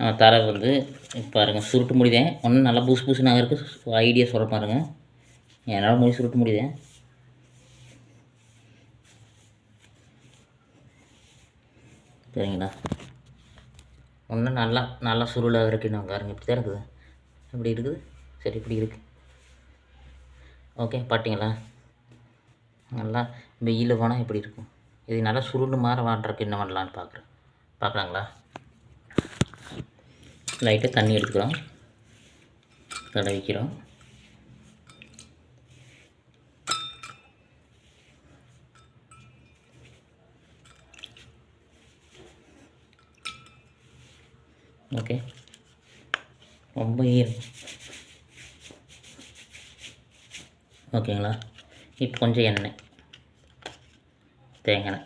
நம்ம தலை வந்து பாருங்க சுருட்டு முடிதேன் ஒன்றும் நல்லா பூசு புதுசு நாங்கள் இருக்குது ஐடியா சொல்ல பாருங்கள் என்னால் முடி சுருட்டு முடிதேன் சரிங்களா? ஒன்றும் நல்லா நல்லா சுருளாக இருக்குது நான் பாருங்க. இப்படி தான் இருக்குது. இப்படி இருக்குது. சரி இப்படி இருக்குது ஓகே பார்த்தீங்களா நல்லா வெயில் போனால் எப்படி இருக்கும். இது நல்லா சுருண்டு மாற வாட்டுறக்கு என்ன பண்ணலான்னு பார்க்குறேன் பார்க்கலாங்களா லைட்டாக தண்ணி எடுத்துக்கிறோம் தடவிக்கிறோம் ஓகே ரொம்ப ஈரம். ஓகேங்களா இப்போ கொஞ்சம் எண்ணெய். தேங்காய்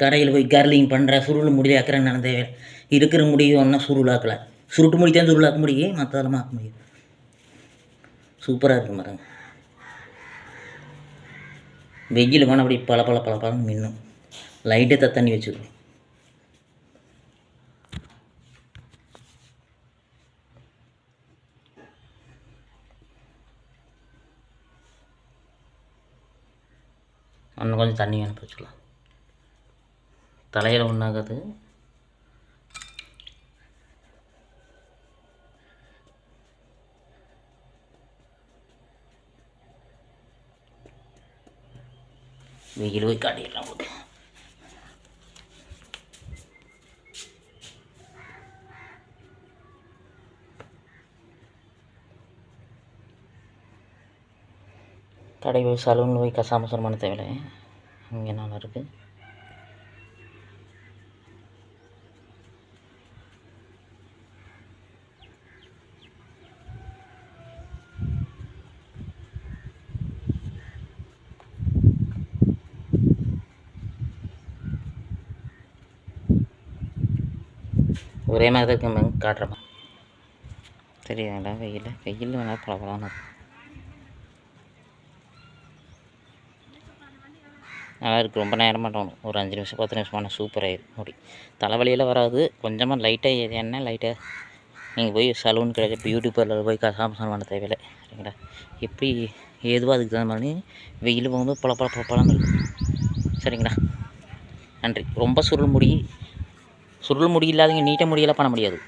கடையில் போய் கர்லிங் பண்ணுற சுருள் முடியல ஆக்கிறேன்னு நான் தேவை இருக்கிற முடியும் ஒன்றா சுருளாக்கலை சுருட்டு முடி தான் சுருளாக்க முடியும் மற்றதெல்லாம் ஆக்க முடியும். சூப்பராக இருக்கும் பாருங்க. வெயில் போனால் அப்படி பல பல பல பழம் மின்னும். லைட்டை தண்ணி வச்சுக்கணும் இன்னும் கொஞ்சம் தண்ணி வேணும் வச்சுக்கலாம். தலையில் ஒன்றாகாது வெயில் போய் காட்டிடலாம் கடை போய் சலூன் போய் கசாம பண்ண தேவையில்லை. இங்கே நல்லா இருக்குது ஒரே மாதிரி தான் இருக்கு காட்டுறப்ப தெரியுதுங்களா வெயில். வெயில் வேணால் பரவாயில்ல நல்லா இருக்குது ரொம்ப நேரமாக தோணும் ஒரு அஞ்சு நிமிஷம் பத்து நிமிஷமான சூப்பராகிடும் முடி. தலைவலியில் வராது. கொஞ்சமாக லைட்டாக எண்ணெய் லைட்டாக நீங்கள் போய் சலூன் கிடையாது பியூட்டி பார்லர் போய் கசாமசம் பண்ண தேவையில்லை. சரிங்களா? எப்படி ஏதுவோ அதுக்கு தகுந்த மாதிரி வெயில் போகும்போது பல பல பல பழம் இருக்கும். சரிங்களா? நன்றி. ரொம்ப சுருள் முடி. சுருள் முடி இல்லாதவங்க நீட்ட முடியெல்லாம் பண்ண முடியாது.